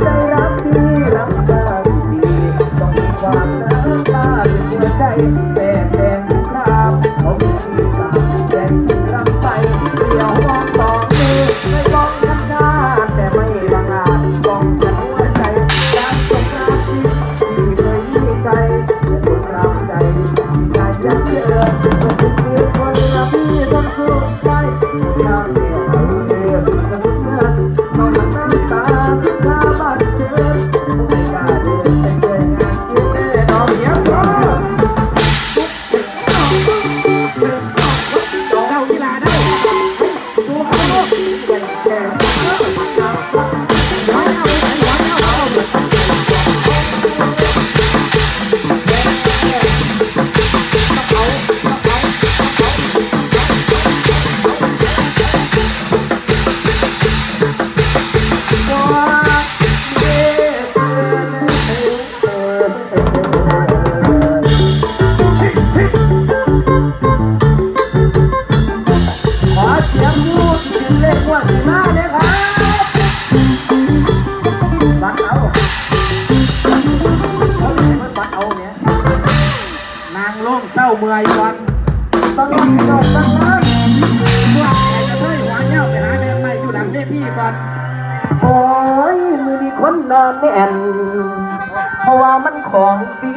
ได้รับดีรับการดีต้องมีความน้ำตาเป็นหัวใจแต่แทนครับเขามีกตาแดงรับไปเดี๋ยวมองต่อคือไม่ต้องทำงานแต่ไม่บังอาจมองแต่หัใจรังครามที่เคยยิ่ใจแต่คนรักใจการยักเจอเป็นคนเดียวคนละพี่ต้องสู้ไปทางเดียว Bye. บัตรเอาเขาไม่ใช่บัตรเอาเนี่ยนางโล่งเศร้าเมื่อยวันต้องรอก่อนต้องรอพวกใครจะเฮ้ยหัวเงี้ยวไปหาแม่ไม่อยู่หลังเวทีก่อนโอ้ยมือมีคนนอนแน่นเพราะว่ามันของดี